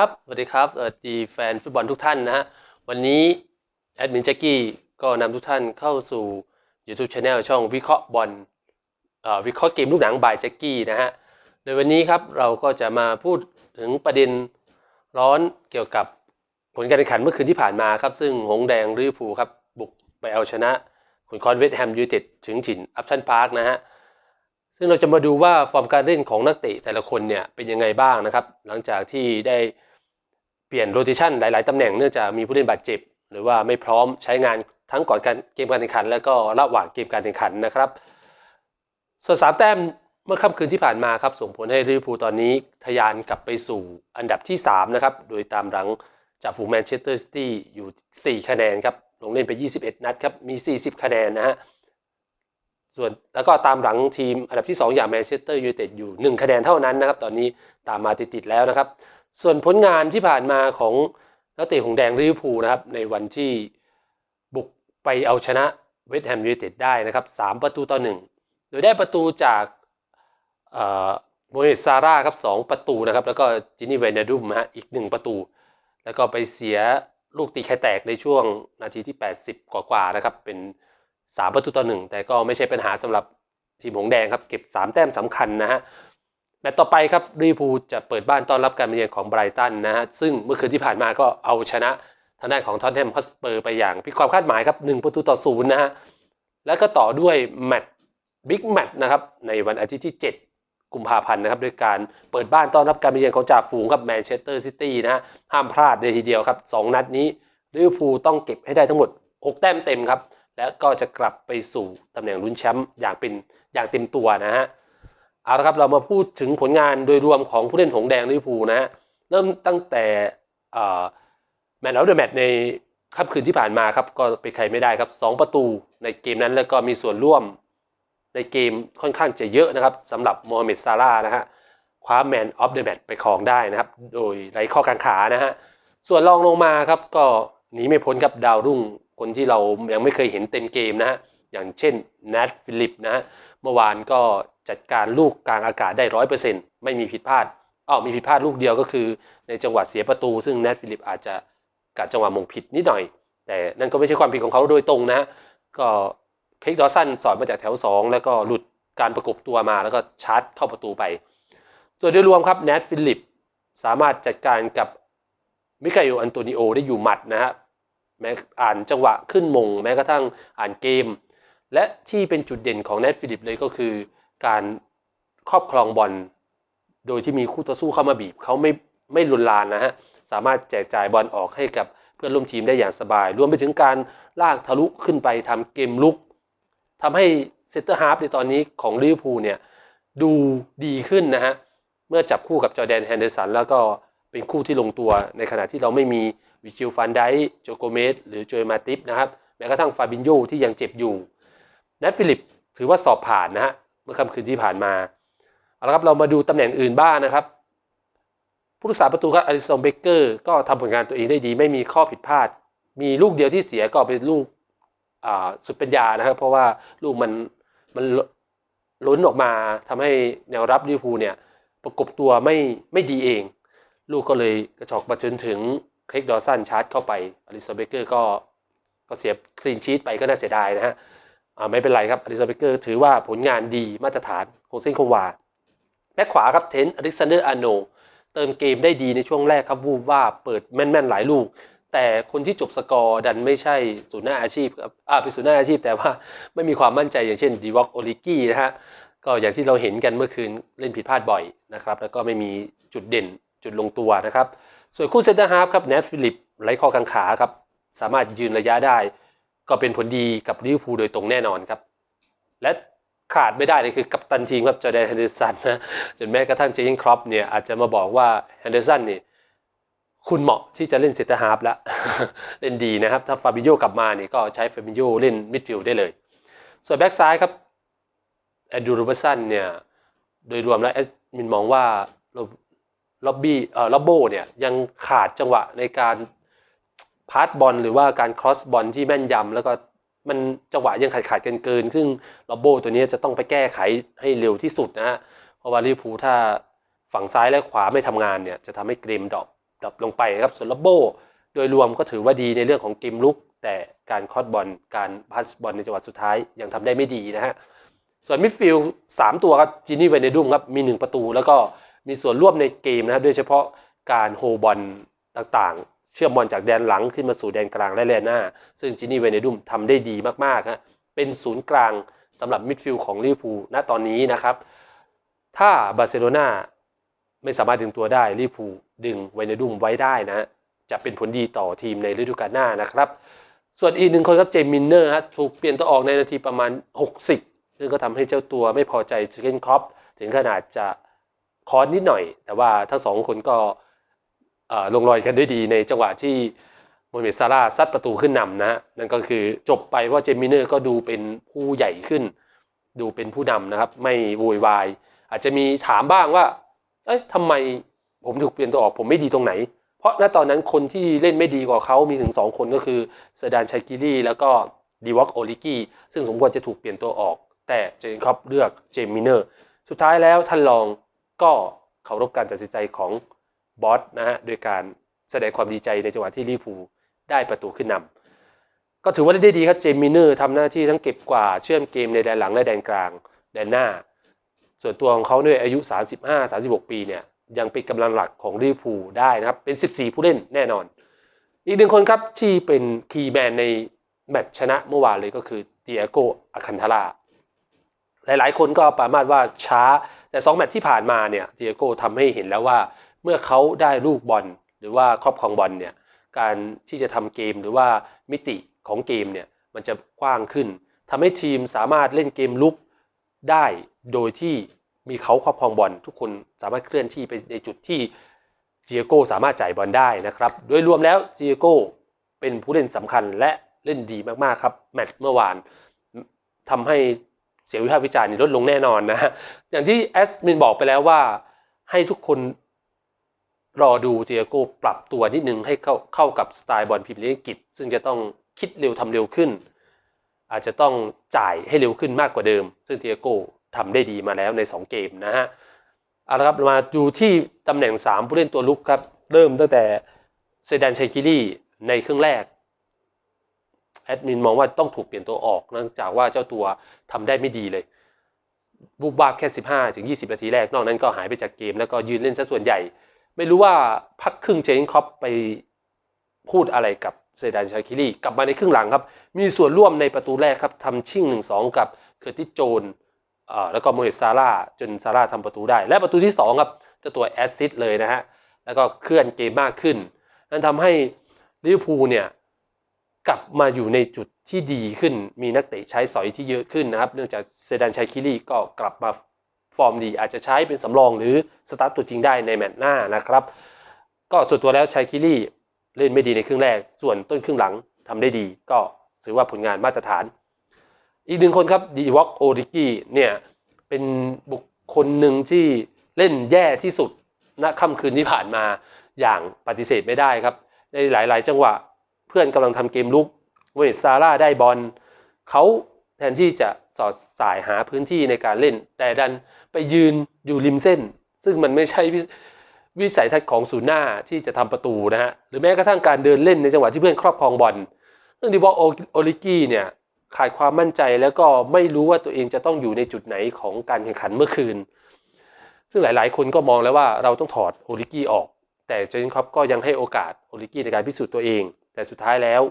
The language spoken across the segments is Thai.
ครับสวัสดีครับสวัสดีแฟนฟุตบอลทุกท่านนะฮะวันนี้แอดมินแจ็กกี้ก็นำทุกท่านเข้าสู่ YouTube Channel ช่องวิเคราะห์บอลเอ่อวิเคราะห์เกมลูกหนังบายแจ็กกี้นะฮะโดยวันนี้ครับเราก็จะมาพูดถึงประเด็นร้อนเกี่ยวกับผลการแข่งขันเมื่อคืนที่ผ่านมาครับ ซึ่งหงแดงลิเวอร์พูลครับบุกไปเอาชนะขุนคอนเวสต์แฮมยูไนเต็ดถึงถิ่นอัพชันพาร์คนะฮะ ซึ่งเราจะมาดูว่าฟอร์มการเล่นของนักเตะแต่ละคนเนี่ยเป็นยังไงบ้างนะครับ หลังจากที่ได้เปลี่ยนโรเตชันหลาย ๆตำแหน่งเนื่องจากมีผู้เล่นบาดเจ็บ หรือว่าไม่พร้อมใช้งานทั้งก่อนการเกมการแข่งขัน แล้วก็ระหว่างเกมการแข่งขันนะครับ ส่วนสามแต้มเมื่อค่ำคืนที่ผ่านมาครับส่งผลให้ลิเวอร์พูลตอนนี้ทะยานกลับไปสู่อันดับที่3นะครับโดยตามหลังจากฝูงแมนเชสเตอร์ซิตี้อยู่ 4 คะแนนครับลงเล่นไป 21 นัดครับมี 40 คะแนนนะฮะ ส่วนแล้วก็ตามหลังทีมอันดับที่ 2 อย่างแมนเชสเตอร์ยูไนเต็ดอยู่ 1 คะแนนเท่านั้นนะครับ ตอนนี้ตามมาติดๆแล้วนะครับ ส่วนผลงานที่ผ่านมาของนักเตะหงแดงลิเวอร์พูลนะครับ ในวันที่บุกไปเอาชนะเวสต์แฮมยูไนเต็ดได้นะครับ 3 ประตูต่อ 1 โดยได้ประตูจากโมเมดซาร่าครับ 2 ประตูนะครับ แล้วก็จินนี่เวนาดุมฮะอีก 1 ประตู แล้วก็ไปเสียลูกตีไข่แตกในช่วงนาทีที่ 80 กว่าๆนะครับเป็น 3 ประตูต่อ 1 แต่ก็ไม่ใช่ปัญหาสำหรับทีมหงแดงครับ เก็บ 3 แต้มสำคัญนะฮะแมตช์ต่อไปครับลิเวอร์พูลจะเปิดบ้านต้อนรับการมาเยือนของไบรตันนะฮะซึ่งเมื่อคืนที่ผ่านมาก็เอาชนะทางด้านของท็อตแนมฮอสเปอร์ไปอย่างพิความคาดหมายครับ1ประตูต่อศูนย์นะฮะแล้วก็ต่อด้วยแมตช์บิ๊กแมตช์นะครับในวันอาทิตย์ที่ 7 กุมภาพันธ์นะครับด้วยการเปิดบ้านต้อนรับการมาเยือนของจ่าฝูงครับแมนเชสเตอร์ซิตี้นะฮะห้ามพลาดเลยทีเดียวครับ 2 นัดนี้ลิเวอร์พูลต้องเก็บให้ได้ทั้งหมด 6 แต้มเต็มครับ และก็จะกลับไปสู่ตำแหน่งลุ้นแชมป์อย่างเป็นอย่างเต็มตัวนะฮะเอาละครับเรามาพูดถึงผลงานโดยรวมของผู้เล่นหงแดงลิเวอร์พูลนะฮะเริ่มตั้งแต่แมตช์แล้วเดอะแมตช์ในค่ำคืนที่ผ่านมาครับก็เป็นใครไม่ได้ครับ 2 ประตูในเกมนั้นแล้วก็มีส่วนร่วมในเกมค่อนข้างจะเยอะนะครับสำหรับโมฮัมเหม็ดซาร่าห์นะฮะคว้าแมนออฟเดอะแมตช์ไปครองได้นะครับ โดยไร้ข้อกังขานะฮะส่วนรองลงมาครับก็หนีไม่พ้นครับดาวรุ่ง คนที่เรายังไม่เคยเห็นเต็มเกมนะฮะอย่างเช่นนัทฟิลิปนะฮะเมื่อวานก็จัดการลูกกลางอากาศได้ร้อยเปอร์เซ็นต์ไม่มีผิดพลาดอ้าวมีผิดพลาดลูกเดียวก็คือ ในจังหวะเสียประตู ซึ่งแนทฟิลิปอาจจะกัดจังหวะมงผิดนิดหน่อย แต่นั่นก็ไม่ใช่ความผิดของเขาโดยตรงนะก็คลิกดอสันสอดมาจากแถว 2 แล้วก็หลุดการประกบตัวมาแล้วก็ชาร์จเข้าประตูไป ส่วนโดยรวมครับแนทฟิลิปสามารถจัดการกับมิคาเอลอันโตนิโอได้อยู่หมัดนะฮะ แม้อ่านจังหวะขึ้นมง แม้กระทั่งอ่านเกม และที่เป็นจุดเด่นของเนทฟิลิปเลยก็คือ การครอบครองบอลโดยที่มีคู่ต่อสู้เข้ามาบีบเขาไม่ไม่ลุนลานนะฮะสามารถแจกจ่ายบอลออกให้กับเพื่อนร่วมทีมได้อย่างสบาย รวมไปถึงการลากทะลุขึ้นไปทำเกมลุกทำให้เซนเตอร์ฮาร์ฟในตอนนี้ของลิเวอร์พูลเนี่ยดูดีขึ้นนะฮะเมื่อจับคู่กับจอร์แดนแฮนเดอร์สันแล้วก็เป็นคู่ที่ลงตัวในขณะที่เราไม่มี วิจิลฟันไดโจโกเมสหรือโจยมาติฟนะครับแม้กระทั่งฟาบินโยที่ยังเจ็บอยู่แนทฟิลิปถือว่าสอบผ่านนะฮะเมื่อค่ำคืนที่ผ่านมาเอาละครับเรามาดูตำแหน่งอื่นบ้างนะครับ ผู้รักษาประตูครับอลิสันเบเกอร์ก็ทำผลงานตัวเองได้ดี ไม่มีข้อผิดพลาด มีลูกเดียวที่เสียก็เป็นลูกอสุดปัญญานะครับ เพราะว่าลูกมันมันล้นออกมาทำให้แนวรับลิเวอร์พูลเนี่ยประกบตัวไม่ไม่ดีเอง ลูกก็เลยกระชอกมาจนถึง ครกดอสันชาร์จเข้าไปอลิสันเบเกอร์ก็ก็เสียคลีนชีตไปก็น่าเสียดายนะฮะไม่เป็นไรครับอลิซาเบเกอร์ถือว่าผลงานดีมาตรฐานคงเส้นคงวาแบ็คขวาครับเทนอลิซานเดอร์อาโนเติมเกมได้ดีในช่วงแรกครับวูบว่าเปิดแม่นๆหลายลูก แต่คนที่จบสกอร์ดันไม่ใช่ศูนย์หน้าอาชีพครับอ่าเป็นศูนย์หน้าอาชีพ แต่ว่าไม่มีความมั่นใจอย่างเช่นดีวอกโอลิกี้นะฮะก็อย่างที่เราเห็นกันเมื่อคืนเล่นผิดพลาดบ่อยนะครับแล้วก็ไม่มีจุดเด่นจุดลงตัวนะครับ ส่วนคู่เซนเตอร์ฮาร์ฟครับแนทฟิลิปไร้ข้อกังขาครับ สามารถยืนระยะได้ ก็เป็นผลดีกับลิเวอร์พูลโดยตรงแน่นอนครับ และขาดไม่ได้เลยคือกัปตันทีมครับจอแดนแฮนเดอร์สันนะจนแม้กระทั่งเจยิงครอปเนี่ยอาจจะมาบอกว่าแฮนเดอร์สันนี่คุณเหมาะที่จะเล่นเซนเตอร์ฮาร์ฟแล้ว เล่นดีนะครับ ถ้าฟาบิโยกลับมาเนี่ยก็ใช้ฟาบิโยเล่นมิดฟิลด์ได้เลย ส่วนแบ็กซ้ายครับแอนดรูรเบอร์สันเนี่ยโดยรวมแล้วเอสมินมองว่า ล็อบบี้เอ่อล็อบโบเนี่ยยังขาดจังหวะในการพาสบอลหรือว่าการครอสบอลที่แม่นยำแล้วก็มันจังหวะยังขาดขาดกันเกิน ซึ่งล็อบโบตัวนี้จะต้องไปแก้ไขให้เร็วที่สุดนะฮะเพราะว่าลิเวอร์พูลถ้าฝั่งซ้ายและขวาไม่ทำงานเนี่ยจะทำให้เกมดรอปดรอปลงไปครับส่วนลับโบโดยรวมก็ถือว่าดีในเรื่องของเกมลุก แต่การคอดบอลการพาสบอลในจังหวะสุดท้ายยังทำได้ไม่ดีนะฮะส่วนมิดฟิลด์สามตัวครับจินี่เวเนดุมครับมีหนึ่งประตูแล้วก็ มีส่วนร่วมในเกมนะครับโดยเฉพาะการโฮบอลต่างๆ เชื่อมบอลจากแดนหลังขึ้นมาสู่แดนกลางและแดนหน้า ซึ่งจินี่เวเนดุมทำได้ดีมากๆฮะเป็นศูนย์กลางสำหรับมิดฟิลด์ของลิเวอร์พูลณตอนนี้นะครับ ถ้าบาร์เซโลนาไม่สามารถดึงตัวได้ลิเวอร์พูลดึงเวเนดุมไว้ได้นะ จะเป็นผลดีต่อทีมในฤดูกาลหน้านะครับ ส่วนอีกหนึ่งคนครับเจมินเนอร์ฮะถูกเปลี่ยนตัวออกในนาทีประมาณ 60 ซึ่งก็ทำให้เจ้าตัวไม่พอใจเจเกนครอปถึงขนาดจะ คอนนิดหน่อย แต่ว่าทั้งสองคนก็ลงรอยกันด้วยดีในจังหวะที่โมเมดซาร่าซัดประตูขึ้นนำนะฮะนั่นก็คือจบไปว่าเจมินเนอร์ก็ดูเป็นผู้ใหญ่ขึ้น ดูเป็นผู้นำนะครับ ไม่โวยวาย อาจจะมีถามบ้างว่า เอ้ยทำไมผมถูกเปลี่ยนตัวออกผมไม่ดีตรงไหน เพราะณตอนนั้นคนที่เล่นไม่ดีกว่าเขามีถึง 2 คนก็คือเซดานชัยกิลี่แล้วก็ดีวอกโอลิกี้ซึ่งสมควรจะถูกเปลี่ยนตัวออก แต่เจนครอปเลือกเจมินเนอร์สุดท้ายแล้วท่านรอง ก็เคารพการตัดสินใจของบอสนะฮะโดยการแสดงความดีใจในจังหวะที่ลิพูได้ประตูขึ้นนำก็ถือว่าได้ดีครับเจมิเนอร์ทำหน้าที่ทั้งเก็บกวาดเชื่อมเกมในแดนหลังและแดนกลางแดนหน้า ส่วนตัวของเขาด้วยอายุ 35-36 ปีเนี่ยยังเป็นกำลังหลักของลิเวอร์พูลได้นะครับเป็น 14 ผู้เล่นแน่นอน อีกหนึ่งคนครับที่เป็นคีย์แมนในแมตช์ชนะเมื่อวานเลยก็คือเตียโกอาคันทารา หลายๆ คนก็ประมาทว่าช้า แต่ 2 แมตช์ที่ผ่านมาเนี่ยเตียโกทำให้เห็นแล้วว่า เมื่อเขาได้ลูกบอลหรือว่าครอบครองบอลเนี่ยการที่จะทำเกมหรือว่ามิติของเกมเนี่ยมันจะกว้างขึ้นทำให้ทีมสามารถเล่นเกมลุกได้โดยที่มีเขาครอบครองบอลทุกคนสามารถเคลื่อนที่ไปในจุดที่เจียโก้สามารถจ่ายบอลได้นะครับ โดยรวมแล้วเจียโก้เป็นผู้เล่นสำคัญและเล่นดีมากๆครับ แมตช์เมื่อวานทำให้ เสียงวิพากษ์วิจารณ์นี่ลดลงแน่นอนนะฮะอย่างที่แอสมินบอกไปแล้วว่า ให้ทุกคนรอดูเจียโก้ปรับตัวนิดนึงให้เข้าเข้ากับสไตล์บอลพรีเมียร์ลีกอังกฤษซึ่งจะต้องคิดเร็วทำเร็วขึ้น อาจจะต้องจ่ายให้เร็วขึ้นมากกว่าเดิม ซึ่งเทียโก้ทำได้ดีมาแล้วใน 2 เกมนะฮะเอาละครับมาดูที่ตำแหน่ง 3 ผู้เล่นตัวลุกครับ เริ่มตั้งแต่เซดานชัยคิรี่ในครึ่งแรก แอดมินมองว่าต้องถูกเปลี่ยนตัวออกเนื่องจากว่าเจ้าตัวทำได้ไม่ดีเลยบุกบาบแค่ 15 ถึง 20 นาทีแรก นอกนั้นก็หายไปจากเกม แล้วก็ยืนเล่นซะส่วนใหญ่ ไม่รู้ว่าพักครึ่งเจนคอปไปพูดอะไรกับเซดานชาคิรีกลับมาในครึ่งหลังครับ มีส่วนร่วมในประตูแรกครับทำชิ่งหนึ่งสองกับเคอร์ติโจนแล้วก็โมเฮสซาร่าจนซาร่าทำประตูได้ และประตูที่สองครับเจะตัวแอสซิสเลยนะฮะ แล้วก็เคลื่อนเกมมากขึ้น นั่นทำให้ลิเวอร์พูลเนี่ย กลับมาอยู่ในจุดที่ดีขึ้น มีนักเตะใช้สอยที่เยอะขึ้นนะครับ เนื่องจากเซดานชัยคิรีก็กลับมาฟอร์มดี อาจจะใช้เป็นสำรองหรือสตาร์ตตัวจริงได้ในแมตช์หน้านะครับ ก็ส่วนตัวแล้วชัยคิรีเล่นไม่ดีในครึ่งแรก ส่วนต้นครึ่งหลังทำได้ดี ก็ถือว่าผลงานมาตรฐาน อีกหนึ่งคนครับดีวอกโอริกี้เนี่ยเป็นบุคคลหนึ่งที่เล่นแย่ที่สุดณค่ำคืนที่ผ่านมาอย่างปฏิเสธไม่ได้ครับ ในหลาย ๆ จังหวะ เพื่อนกำลังทำเกมลุกเวทซาร่าได้บอลเขาแทนที่จะสอดสายหาพื้นที่ในการเล่น แต่ดันไปยืนอยู่ริมเส้น ซึ่งมันไม่ใช่วิวสัยทัศน์ของศูนย์หน้าที่จะทำประตูนะฮะหรือแม้กระทั่งการเดินเล่นในจังหวะที่เพื่อนครอบครองบอลซึ่องดิวอกโอลิกี้เนี่ยขาดความมั่นใจแล้วก็ไม่รู้ว่าตัวเองจะต้องอยู่ในจุดไหนของการแข่งขันเมื่อคืน ซึ่งหลายๆ คนก็มองแล้วว่าเราต้องถอดโอลิกี้ออก แต่เจนครอปก็ยังให้โอกาสโอลิกี้ในการพิสูจน์ตัวเอง แต่สุดท้ายแล้ว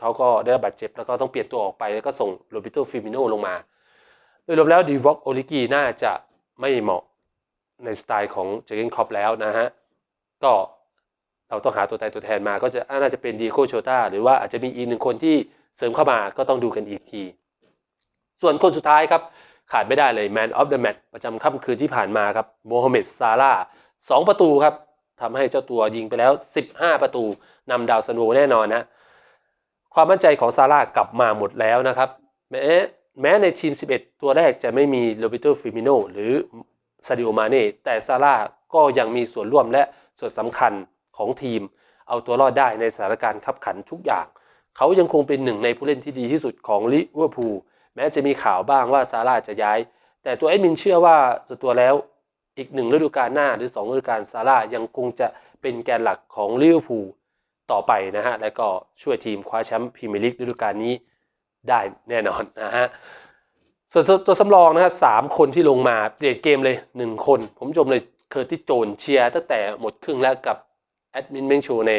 เขาก็ได้รับบาดเจ็บแล้วก็ต้องเปลี่ยนตัวออกไป แล้วก็ส่งโรบิโตฟิมิโนลงมา โดยรวมแล้วดีวอกโอลิกีน่าจะไม่เหมาะในสไตล์ของเจเกนคอปแล้วนะฮะ ก็เราต้องหาตัวตายตัวแทนมาก็จะน่าจะเป็นดีโกโชตาหรือว่าอาจจะมีอีกหนึ่งคนที่เสริมเข้ามาก็ต้องดูกันอีกที ส่วนคนสุดท้ายครับ ขาดไม่ได้เลย Man of the Match ประจำค่ำคืนที่ผ่านมาครับโมฮัมเหม็ดซาร่าสองประตูครับทำให้เจ้าตัวยิงไปแล้ว 15 ประตู นำดาวซันโวแน่นอนนะความมั่นใจของซาร่ากลับมาหมดแล้วนะครับแม้แม้ในทีม 11 ตัวแรกจะไม่มีโรบิโตฟิมิโนหรือซาดิโอมาเน่แต่ซาร่าก็ยังมีส่วนร่วมและส่วนสำคัญของทีม เอาตัวรอดได้ในสถานการณ์ขับขันทุกอย่าง เขายังคงเป็นหนึ่งในผู้เล่นที่ดีที่สุดของลิเวอร์พูลแม้จะมีข่าวบ้างว่าซาร่าจะย้าย แต่ตัวไอ้มินเชื่อว่าสุดตัวแล้วอีกหนึ่งฤดูกาลหน้าหรือสองฤดูกาลซาร่ายังคงจะเป็นแกนหลักของลิเวอร์พูล ต่อไปนะฮะ แล้วก็ช่วยทีมคว้าแชมป์พรีเมียร์ลีกฤดูกาลนี้ได้แน่นอนนะฮะ ส่วนตัวสำรองนะฮะสามคนที่ลงมาเปลี่ยนเกมเลยหนึ่งคน ผมชมเลยเคอร์ติโจนเชียร์ตั้งแต่หมดครึ่งแล้วกับแอดมินเมงโชใน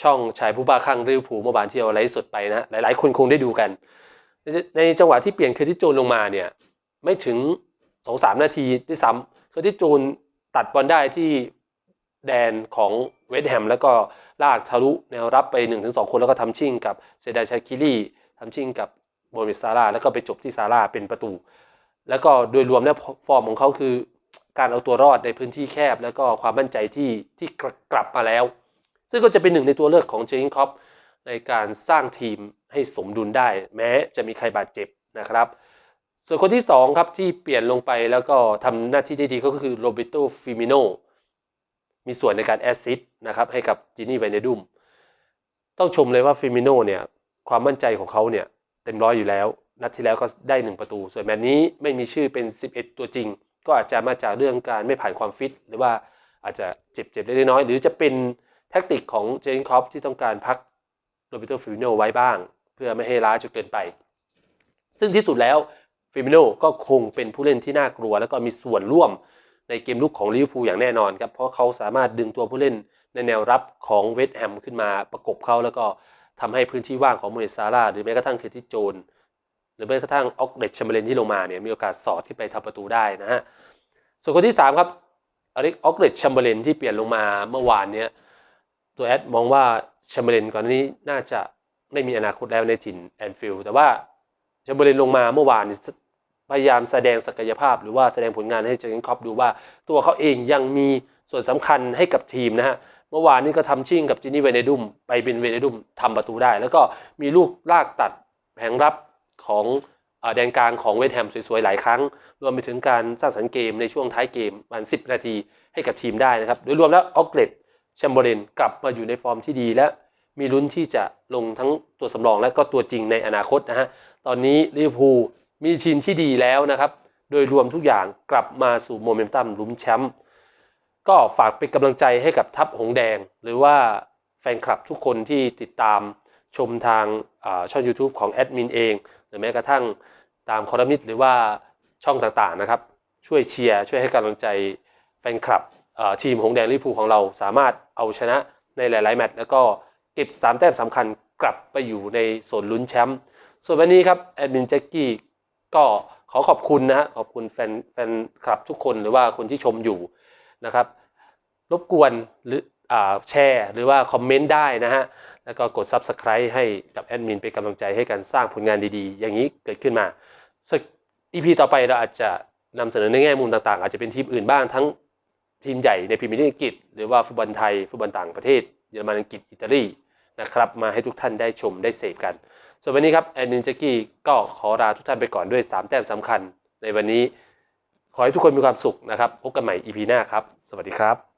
ช่องชายผู้บ้าคลั่งลิเวผูเมื่อวานที่เราไลฟ์สดไปนะหลาย ๆ คนคงได้ดูกัน ในจังหวะที่เปลี่ยนเคอร์ติโจนลงมาเนี่ยไม่ถึงสองสามนาทีด้วยซ้ำเคอร์ติโจนตัดบอลได้ที่แดนของเวสต์แฮมแล้วก็ ลากทะลุแนวรับไป1นถึงสคนแล้วก็ทำชิ่งกับเซดายชาคิรีทำชิ่งกับโมเมซาร่าแล้วก็ไปจบที่ซาร่าเป็นประตู แล้วก็โดยรวมแล้วฟอร์มของเขาคือ การเอาตัวรอดในพื้นที่แคบ แล้วก็ความมั่นใจที่ที่กลับมาแล้ว ซึ่งก็จะเป็นหนึ่งในตัวเลือกของเจงคอปในการสร้างทีมให้สมดุลได้ แม้จะมีใครบาดเจ็บนะครับ ส่วนคนที่2ครับที่เปลี่ยนลงไปแล้วก็ทำหน้าที่ได้ดีก็คือโรเบโตฟิมิโน มีส่วนในการแอสซิสต์นะครับให้กับจินี่ไวเนดุมต้องชมเลยว่าฟิมิโนเนี่ยความมั่นใจของเขาเนี่ยเต็มร้อยอยู่แล้ว นัดที่แล้วก็ได้ 1 ประตู ส่วนแมตช์นี้ไม่มีชื่อเป็น 11 ตัวจริง ก็อาจจะมาจากเรื่องการไม่ผ่านความฟิต หรือว่าอาจจะเจ็บๆเล็กน้อย หรือจะเป็นแท็กติกของเจนคอปที่ต้องการพักโรเบโตฟิมิโนไว้บ้าง เพื่อไม่ให้ล้าจนเกินไป ซึ่งที่สุดแล้วฟิมิโนก็คงเป็นผู้เล่นที่น่ากลัว แล้วก็มีส่วนร่วม ในเกมลุกของลิเวอร์พูลอย่างแน่นอนครับ เพราะเขาสามารถดึงตัวผู้เล่นในแนวรับของเวสต์แฮมขึ้นมาประกบเขาแล้วก็ทำให้พื้นที่ว่างของโมเนสซาร่าหรือแม้กระทั่งเคอร์ติโจน หรือแม้กระทั่งออกเดชแชมเบอร์เลนที่ลงมาเนี่ยมีโอกาสสอดที่ไปทำประตูได้นะฮะส่วนคนที่ 3 ครับอเล็กออกเดชแชมเบอร์เลนที่เปลี่ยนลงมาเมื่อวานเนี้ยตัวแอดมองว่าแชมเบอร์เลนก่อนหน้านี้น่าจะไม่มีอนาคตแล้วในถิ่นแอนฟิลด์แต่ว่าแชมเบอร์เลนลงมาเมื่อวาน พยายามแสดงศักยภาพ หรือว่าแสดงผลงานให้เจอร์เกนคอปดูว่า ตัวเขาเองยังมีส่วนสำคัญให้กับทีมนะฮะเมื่อวานนี้ก็ทำชิ่งกับจินี่เวเนดุมไปเป็นเวเนดุมทำประตูได้ แล้วก็มีลูกลากตัดแผงรับของอแดนกลางของเวสต์แฮมสวยๆ หลายครั้ง รวมไปถึงการสร้างสรรค์เกมในช่วงท้ายเกมประมาณ10 นาทีให้กับทีมได้นะครับ โดยรวมแล้วออกเลตแชมเบอร์เลนกลับมาอยู่ในฟอร์มที่ดีและมีลุ้นที่จะลงทั้งตัวสำรองและก็ตัวจริงในอนาคตนะฮะ ตอนนี้ลิเวอร์พูล มีทีมที่ดีแล้วนะครับ โดยรวมทุกอย่างกลับมาสู่โมเมนตัมลุ้นแชมป์ก็ฝากเป็นกำลังใจให้กับทัพหงแดง หรือว่าแฟนคลับทุกคนที่ติดตามชมทางช่อง YouTube ของแอดมินเอง หรือแม้กระทั่งตามคอลัมนิสต์หรือว่าช่องต่างๆนะครับ ช่วยเชียร์ช่วยให้กำลังใจแฟนคลับทีมหงแดงลิพูของเราสามารถเอาชนะในหลาย ๆ แมตช์แล้วก็เก็บ 3 แต้มสำคัญกลับไปอยู่ในโซนลุ้นแชมป์ส่วนวันนี้ครับแอดมินแจ็กกี้ ก็ขอขอบคุณนะฮะขอบคุณแฟนแฟนคลับทุกคนหรือว่าคนที่ชมอยู่นะครับ รบกวนหรืออแชร์หรือว่าคอมเมนต์ได้นะฮะ แล้วก็กด Subscribe ให้กับแอดมินเป็นกำลังใจให้การสร้างผลงานดีๆ อย่างนี้เกิดขึ้นมาสักอีพีต่อไปเราอาจจะนำเสนอในแง่มุมต่างๆ อาจจะเป็นทีมอื่นบ้างทั้งทีมใหญ่ในพรีเมียร์ลีกอังกฤษหรือว่าฟุตบอลไทยฟุตบอลต่างประเทศเยอรมันอังกฤษอิตาลีนะครับมาให้ทุกท่านได้ชมได้เสพกัน ส่วนวันนี้ครับแอดมินแจ็กกี้ก็ขอลาทุกท่านไปก่อนด้วย 3 แต้มสำคัญ ในวันนี้ขอให้ทุกคนมีความสุขนะครับ พบกันใหม่ EP หน้าครับ สวัสดีครับ